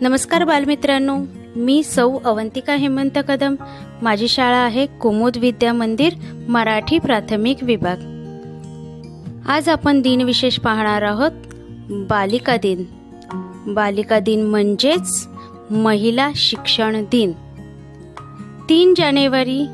नमस्कार बालमित्रांनो मी सौ अवंतिका हेमंत कदम. माझी शाळा आहे कुमुद विद्या मंदिर मराठी प्राथमिक विभाग. आज आपण दिनविशेष पाहणार आहोत बालिका दिन. बालिका दिन म्हणजेच महिला शिक्षण दिन. तीन जानेवारी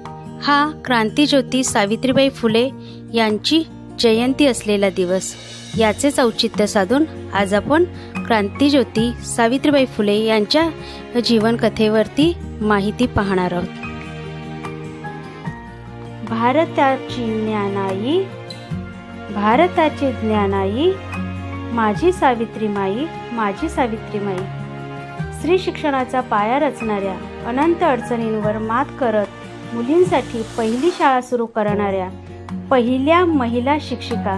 हा क्रांतीज्योती सावित्रीबाई फुले यांची जयंती असलेला दिवस. याचेच औचित्य साधून आज आपण क्रांतीज्योती सावित्रीबाई फुले यांच्या जीवनकथेवरती माहिती पाहणार आहोत. भारताची ज्ञानाई भारताची ज्ञानाई माझी सावित्रीमाई माझी सावित्रीमाई स्त्री शिक्षणाचा पाया रचणाऱ्या अनंत अडचणींवर मात करत मुलींसाठी पहिली शाळा सुरू करणाऱ्या पहिल्या महिला शिक्षिका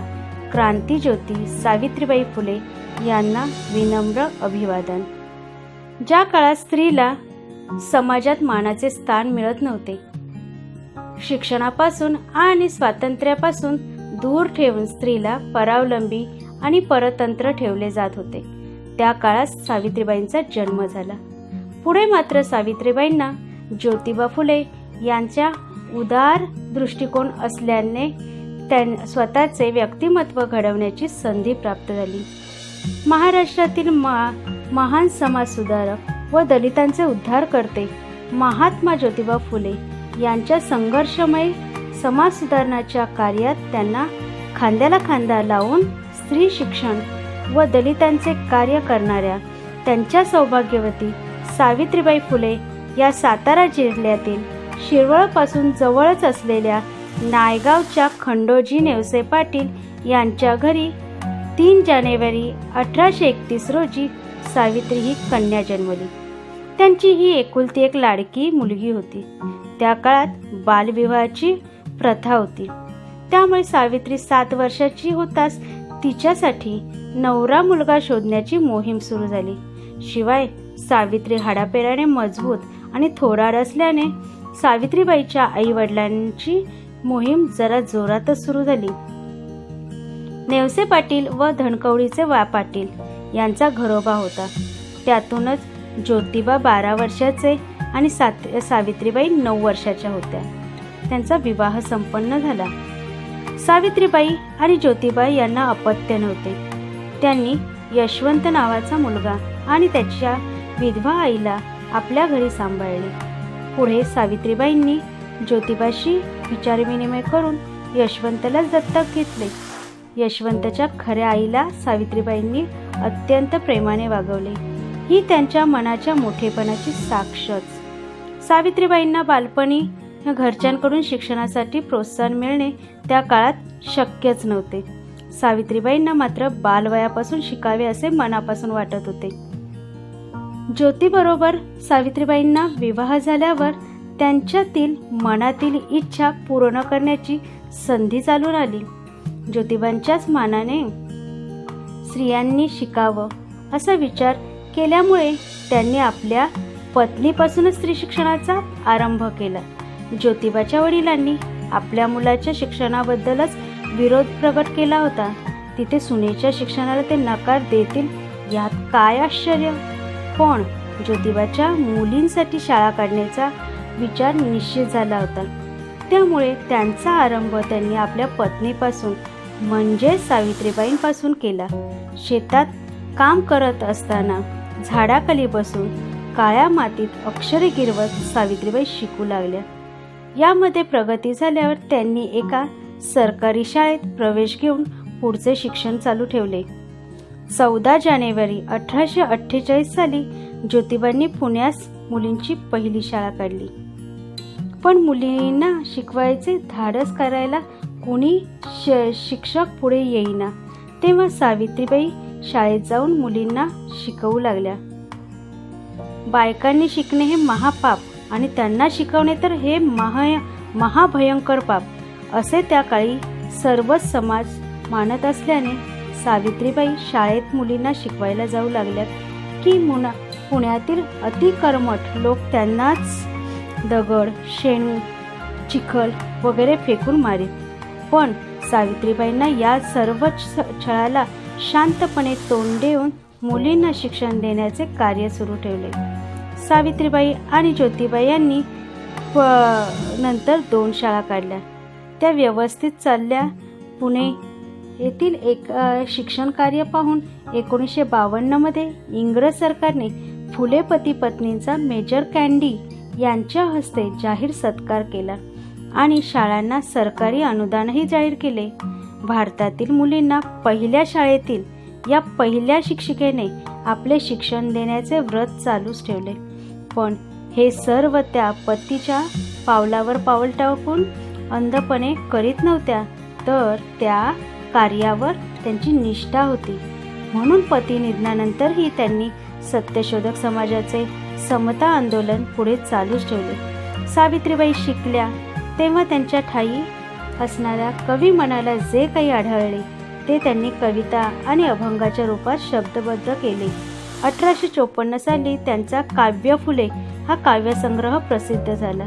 क्रांतीज्योती सावित्रीबाई फुले यांना विनम्र अभिवादन. ज्या काळात स्त्रीला समाजात मानाचे स्थान मिळत नव्हते शिक्षणापासून आणि स्वातंत्र्यापासून दूर ठेवून स्त्रीला परावलंबी आणि परतंत्र ठेवले जात होते. त्या काळात सावित्रीबाईंचा जन्म झाला. पुढे मात्र सावित्रीबाईंना ज्योतिबा फुले यांच्या उदार दृष्टिकोन असल्याने त्यां स्वतःचे व्यक्तिमत्व घडवण्याची संधी प्राप्त झाली. महाराष्ट्रातील मा महान समाजसुधारक व दलितांचे उद्धार करते महात्मा ज्योतिबा फुले यांच्या संघर्षमय समाज सुधारणाच्या कार्यात त्यांना खांद्याला खांदा लावून स्त्री शिक्षण व दलितांचे कार्य करणाऱ्या त्यांच्या सौभाग्यवती सावित्रीबाई फुले या सातारा जिल्ह्यातील शिरवळपासून जवळच असलेल्या नायगावच्या खंडोजी नेवसे पाटील यांच्या घरी तीन जानेवारी अठराशे एकतीस रोजी सावित्री ही कन्या जन्मली. त्यांची ही एकुलती एक लाडकी मुलगी होती. त्या काळात बालविवाहाची प्रथा होती. त्यामुळे सावित्री सात वर्षाची होताच तिच्यासाठी नवरा मुलगा शोधण्याची मोहीम सुरू झाली. शिवाय सावित्री हाडापेराने मजबूत आणि थोराड असल्याने सावित्रीबाईच्या आई वडिलांची मोहीम जरा जोरातच सुरू झाली. नेवसे पाटील व धनकवडीचे वा पाटील यांचा घरोबा होता. त्यातूनच ज्योतिबा बारा वर्षाचे आणि सात सावित्रीबाई नऊ वर्षाच्या होत्या. त्यांचा विवाह संपन्न झाला. सावित्रीबाई आणि ज्योतिबाई यांना अपत्य नव्हते. त्यांनी यशवंत नावाचा मुलगा आणि त्याच्या विधवा आईला आपल्या घरी सांभाळले. पुढे सावित्रीबाईंनी ज्योतिबाशी विचारविनिमय करून यशवंतलाच दत्तक घेतले. यशवंतच्या खऱ्या आईला सावित्रीबाईंनी अत्यंत प्रेमाने वागवले. ही त्यांच्या मनाच्या मोठेपणाची साक्षच. सावित्रीबाईंना बालपणी घरच्यांकडून शिक्षणासाठी प्रोत्साहन मिळणे त्या काळात शक्यच नव्हते. सावित्रीबाईंना मात्र बालवयापासून शिकावे असे मनापासून वाटत होते. ज्योतीबरोबर सावित्रीबाईंना विवाह झाल्यावर त्यांच्यातील मनातील इच्छा पूर्ण करण्याची संधी चालून आली. ज्योतिबांच्याच मानाने स्त्रियांनी शिकावं असा विचार केल्यामुळे त्यांनी आपल्या पत्नीपासूनच स्त्री शिक्षणाचा आरंभ केला. ज्योतिबाच्या वडिलांनी आपल्या मुलाच्या शिक्षणाबद्दलच विरोध प्रकट केला होता. तिथे सुनेच्या शिक्षणाला ते नकार देतील यात काय आश्चर्य? पण ज्योतिबाच्या मुलींसाठी शाळा काढण्याचा विचार निश्चित झाला होता. त्यामुळे त्यांचा आरंभ त्यांनी आपल्या पत्नीपासून म्हणजे सावित्रीबाईंपासून केला. शेतात काम करत असताना झाडाखाली बसून काळ्या मातीत अक्षरे गिरवत सावित्रीबाई शिकू लागल्या. यामध्ये प्रगती झाल्यावर त्यांनी एका सरकारी शाळेत प्रवेश घेऊन पुढचे शिक्षण चालू ठेवले. चौदा जानेवारी अठराशे अठ्ठेचाळीस साली ज्योतिबांनी पुण्यास मुलींची पहिली शाळा काढली. पण मुलींना शिकवायचे धाडस करायला कोणी श शिक्षक पुढे येईना तेव्हा सावित्रीबाई शाळेत जाऊन मुलींना शिकवू लागल्या. बायकांनी शिकणे हे महापाप आणि त्यांना शिकवणे तर हे महा महाभयंकर पाप असे त्या काळी सर्वच समाज मानत असल्याने सावित्रीबाई शाळेत मुलींना शिकवायला जाऊ लागल्या. की मुना पुण्यातील अतिकर्मठ लोक त्यांनाच दगड शेण चिखल वगैरे फेकून मारीत. पण सावित्रीबाईंना या सर्व छ- छळाला शांतपणे तोंड देऊन मुलींना शिक्षण देण्याचे कार्य सुरू ठेवले. सावित्रीबाई आणि ज्योतिबाई यांनी प- नंतर दोन शाळा काढल्या. त्या व्यवस्थित चालल्या. पुणे येथील एक शिक्षण कार्य पाहून एकोणीसशे बावन्नमध्ये इंग्रज सरकारने फुले पती पत्नींचा मेजर कॅन्डी यांच्या हस्ते जाहीर सत्कार केला. आणि शाळांना सरकारी अनुदानही जाहीर केले. भारतातील मुलींना पहिल्या शाळेतील या पहिल्या शिक्षिकेने आपले शिक्षण देण्याचे व्रत चालूच ठेवले. पण हे सर्व त्या पतीच्या पावलावर पाऊल टाकून अंधपणे करीत नव्हत्या तर त्या कार्यावर त्यांची निष्ठा होती. म्हणून पती निधनानंतरही त्यांनी सत्यशोधक समाजाचे समता आंदोलन पुढे चालूच ठेवले. सावित्रीबाई शिकल्या तेव्हा त्यांच्या ठाई असणाऱ्या कवी मनाला जे काही आढळले ते त्यांनी कविता आणि अभंगाच्या रूपात शब्दबद्ध केले. अठराशे चोपन्न साली त्यांचा काव्य फुले हा काव्यसंग्रह प्रसिद्ध झाला.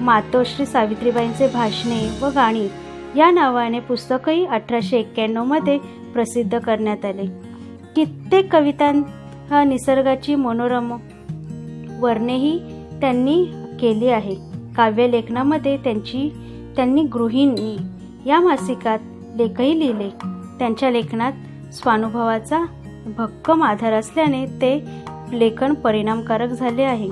मातोश्री सावित्रीबाईंचे भाषणे व गाणी या नावाने पुस्तकही अठराशे एक्क्याण्णवमध्ये प्रसिद्ध करण्यात आले. कित्येक कवितां निसर्गाची मनोरम वर्णेही त्यांनी केली आहे. काव्यलेखनामध्ये त्यांची त्यांनी गृहिणी या मासिकात लेखही लिहिले. त्यांच्या लेखनात स्वानुभवाचा भक्कम आधार असल्याने ते लेखन परिणामकारक झाले आहे.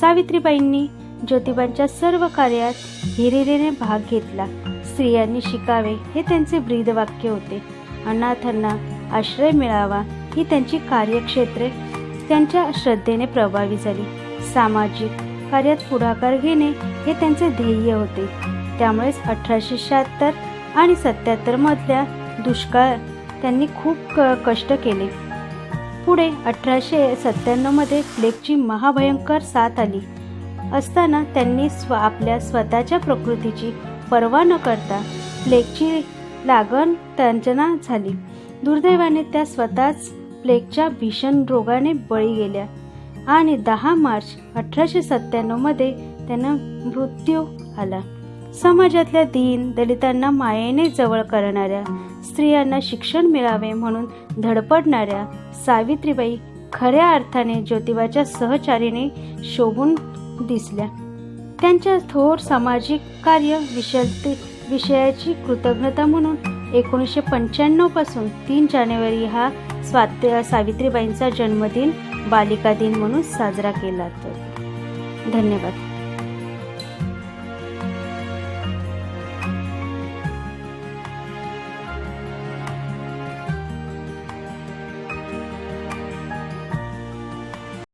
सावित्रीबाईंनी ज्योतिबांच्या सर्व कार्यात हिरिरीने भाग घेतला. स्त्रियांनी शिकावे हे त्यांचे ब्रीदवाक्य होते. अनाथांना आश्रय मिळावा ही त्यांची कार्यक्षेत्रे त्यांच्या श्रद्धेने प्रभावी झाली. सामाजिक कार्यात पुढाकार घेणे हे त्यांचे ध्येय होते. त्यामुळेच अठराशे शहात्तर आणि सत्याहत्तर मधल्या दुष्काळ त्यांनी खूप क कष्ट केले. पुढे अठराशे सत्त्याण्णवमध्ये प्लेगची महाभयंकर साथ आली. असताना त्यांनी स्व आपल्या स्वतःच्या प्रकृतीची पर्वा न करता प्लेगची लागण त्यांजना झाली. दुर्दैवाने त्या स्वतःच प्लेगच्या भीषण रोगाने बळी गेल्या. आणि दहा मार्च अठराशे सत्त्याण्णवमध्ये त्यांना मृत्यू आला. समाजातल्या दीन दलितांना मायेने जवळ करणाऱ्या स्त्रियांना शिक्षण मिळावे म्हणून धडपडणाऱ्या सावित्रीबाई खऱ्या अर्थाने ज्योतिबाच्या सहचारीने शोभून दिसल्या. त्यांच्या थोर सामाजिक कार्य विषय विषयाची कृतज्ञता म्हणून एकोणीसशे पंच्याण्णवपासून तीन जानेवारी हा स्वात्य सावित्रीबाईंचा जन्मदिन बालिका दिन म्हणून साजरा केला जातो. धन्यवाद.